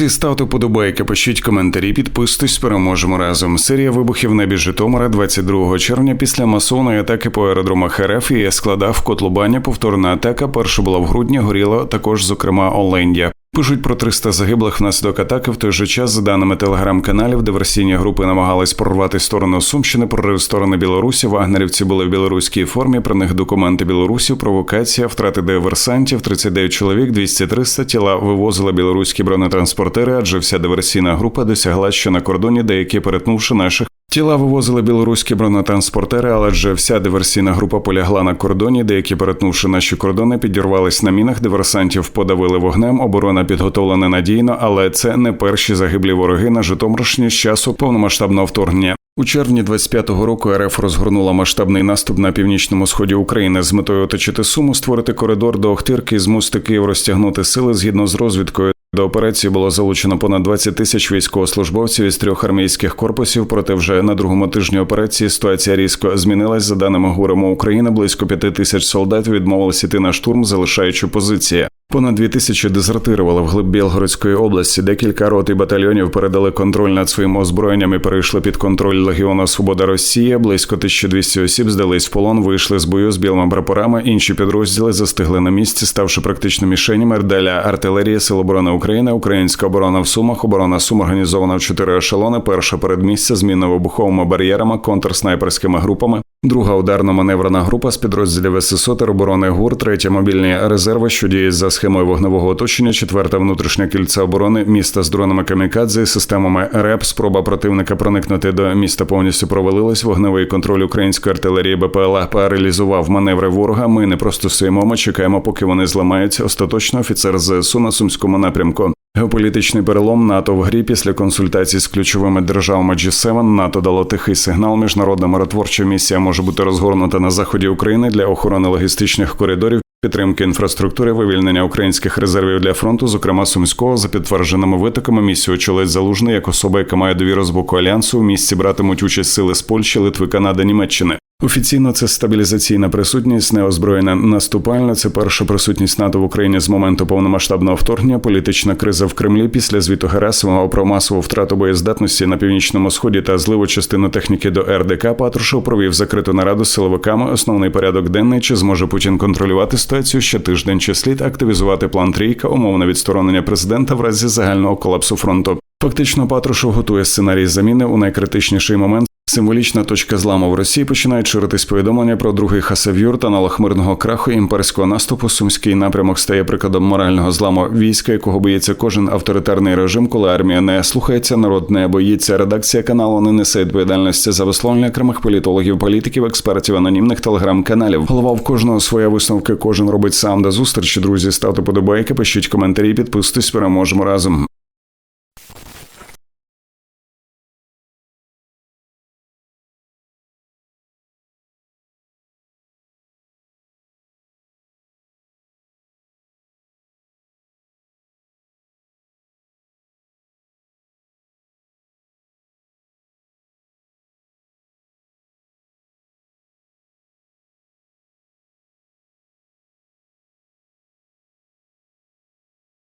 Друзі, ставте подобайки, пишіть коментарі, підписуйтесь, переможемо разом. Серія вибухів на Житомира 22 червня після масовної атаки по аеродромах РФ і складав котлубання. Повторна атака. Перша була в грудні, горіла також, зокрема, Олендя. Пишуть про 300 загиблих внаслідок атаки. В той же час, за даними телеграм-каналів, диверсійні групи намагались прорвати сторону Сумщини, прорив сторони Білорусі. Вагнерівці були в білоруській формі. Про них документи білорусів, провокація, втрати диверсантів, 39 чоловік, 200-300 тіла вивозили білоруські бронетранспортери, адже вся диверсійна група досягла, що на кордоні деякі перетнувши наших. Тіла вивозили білоруські бронетранспортери, але ж вся диверсійна група полягла на кордоні. Деякі, перетнувши наші кордони, підірвались на мінах. Диверсантів подавили вогнем. Оборона підготовлена надійно, але це не перші загиблі вороги на Житомирщині з часу повномасштабного вторгнення. У червні 25-го року РФ розгорнула масштабний наступ на північному сході України з метою оточити суму, створити коридор до Охтирки змусити Київ розтягнути сили згідно з розвідкою. До операції було залучено понад 20 тисяч військовослужбовців із трьох армійських корпусів. Проте вже на другому тижні операції ситуація різко змінилась. За даними ГУРМО України, близько п'яти тисяч солдат відмовилися йти на штурм, залишаючи позиції. Понад дві тисячі дезертирували вглиб Білгородської області. Декілька рот і батальйонів передали контроль над своїм озброєнням і перейшли під контроль Легіону Свобода Росія. Близько 1200 осіб здались в полон, вийшли з бою з білими прапорами. Інші підрозділи застигли на місці, ставши практично мішенями. Рдаля артилерії Сил оборони України, Українська оборона в Сумах, оборона Сум організована в чотири ешелони. Перша передмістя зміна вибуховими бар'єрами, контрснайперськими групами. Друга ударно-маневрена група з підрозділів ССО тероборони ГУР, третя мобільні резерви, що діють за схемою вогневого оточення, четверта внутрішня кільця оборони міста з дронами камікадзе, системами РЕП. Спроба противника проникнути до міста повністю провалилась. Вогневий контроль української артилерії БПЛА паралізував маневри ворога. Ми не просто стоїмо, ми чекаємо, поки вони зламаються. Остаточно офіцер ЗСУ на сумському напрямку. Геополітичний перелом НАТО в грі після консультацій з ключовими державами G7 НАТО дало тихий сигнал. Міжнародна миротворча місія може бути розгорнута на заході України для охорони логістичних коридорів. Підтримки інфраструктури, вивільнення українських резервів для фронту, зокрема сумського, за підтвердженими витоками, місію очолить залужний як особа, яка має довіру з боку альянсу. В місці братимуть участь сили з Польщі, Литви, Канади, Німеччини. Офіційно це стабілізаційна присутність, неозброєна наступальна. Це перша присутність НАТО в Україні з моменту повномасштабного вторгнення. Політична криза в Кремлі після звіту Герасимова про масову втрату боєздатності на північному сході та зливу частину техніки до РДК. Патрушев провів закриту нараду з силовиками. Основний порядок денний чи зможе Путін контролювати ситуацію ще тиждень чи слід активізувати план трійка, умовне відсторонення президента в разі загального колапсу фронту. Фактично, Патрушев готує сценарій заміни у найкритичніший момент. Символічна точка зламу в Росії починають ширитись повідомлення про другий хасав'юр та налахмирного краху імперського наступу. Сумський напрямок стає прикладом морального зламу війська, якого боїться кожен авторитарний режим, коли армія не слухається, народ не боїться. Редакція каналу не несе відповідальності за висловлення окремих політологів, політиків, експертів, анонімних телеграм-каналів. Голова в кожного своя висновки. Кожен робить сам до зустрічі. Друзі, ставте подобайки, пишіть коментарі, підписуйтесь, переможемо разом.